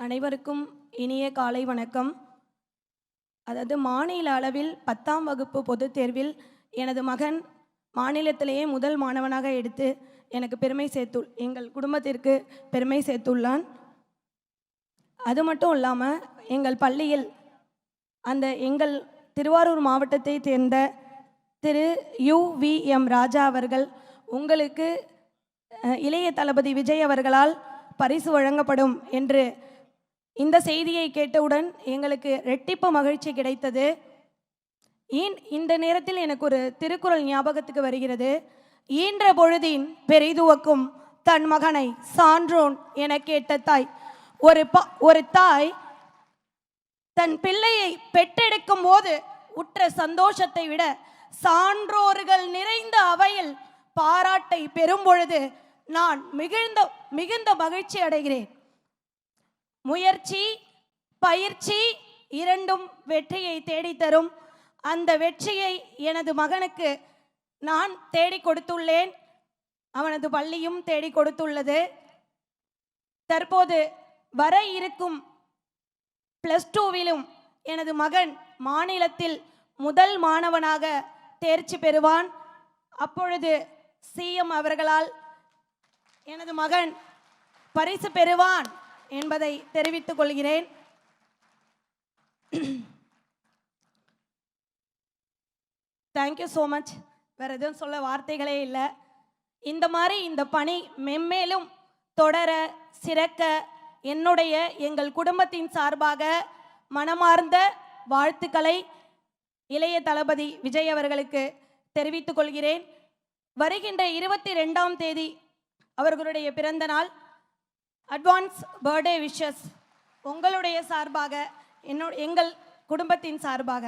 அனைவருக்கும் இனிய காலை வணக்கம். அதாவது மாநில அளவில் பத்தாம் வகுப்பு பொதுத் தேர்வில் எனது மகன் மாநிலத்திலேயே முதல் மாணவனாக எடுத்து எனக்கு பெருமை சேர்த்து எங்கள் குடும்பத்திற்கு பெருமை சேர்த்துள்ளான். அது மட்டும் இல்லாமல் எங்கள் பள்ளியில் அந்த எங்கள் திருவாரூர் மாவட்டத்தை சேர்ந்த Thiru U V M Raja அவர்கள் உங்களுக்கு இளைய தளபதி விஜய் அவர்களால் பரிசு வழங்கப்படும் என்று இந்த செய்தியை கேட்டவுடன் எங்களுக்கு ரெட்டிப்பு மகிழ்ச்சி கிடைத்தது. ஏன் இந்த நேரத்தில் எனக்கு ஒரு திருக்குறள் ஞாபகத்துக்கு வருகிறது. ஈன்ற பொழுதின் பெரிதுவக்கும் தன் மகனை சான்றோன் என கேட்ட தாய் ஒரு ப ஒரு தாய் தன் பிள்ளையை பெற்றெடுக்கும் போது உற்ற சந்தோஷத்தை விட சான்றோர்கள் நிறைந்த அவையில் பாராட்டை பெறும் பொழுது நான் மிகுந்த மிகுந்த மகிழ்ச்சி அடைகிறேன். முயற்சி பயிற்சி இரண்டும் வெற்றியை தேடித்தரும். அந்த வெற்றியை எனது மகனுக்கு நான் தேடி கொடுத்துள்ளேன். அவனது பள்ளியும் தேடி கொடுத்துள்ளது. தற்போது வர இருக்கும் பிளஸ் டூவிலும் எனது மகன் மாநிலத்தில் முதல் மாணவனாக தேர்ச்சி பெறுவான். அப்பொழுது சிஎம் அவர்களால் எனது மகன் பரிசு பெறுவான். என்பதை தெரிவித்துக் கொள்கிறேன். தேங்க்யூ ஸோ மச் வேறு எதுவும் சொல்ல வார்த்தைகளே இல்லை. இந்த மாதிரி இந்த பணி மென்மேலும் தொடர சிறக்க என்னுடைய எங்கள் குடும்பத்தின் சார்பாக மனமார்ந்த வாழ்த்துக்களை இளைய தளபதி விஜய் அவர்களுக்கு தெரிவித்துக் கொள்கிறேன். வருகின்ற இருபத்தி ரெண்டாம் தேதி அவர்களுடைய பிறந்த நாள். அட்வான்ஸ் பர்த்டே விஷஸ் உங்களுடைய சார்பாக என்னோட எங்கள் குடும்பத்தின் சார்பாக.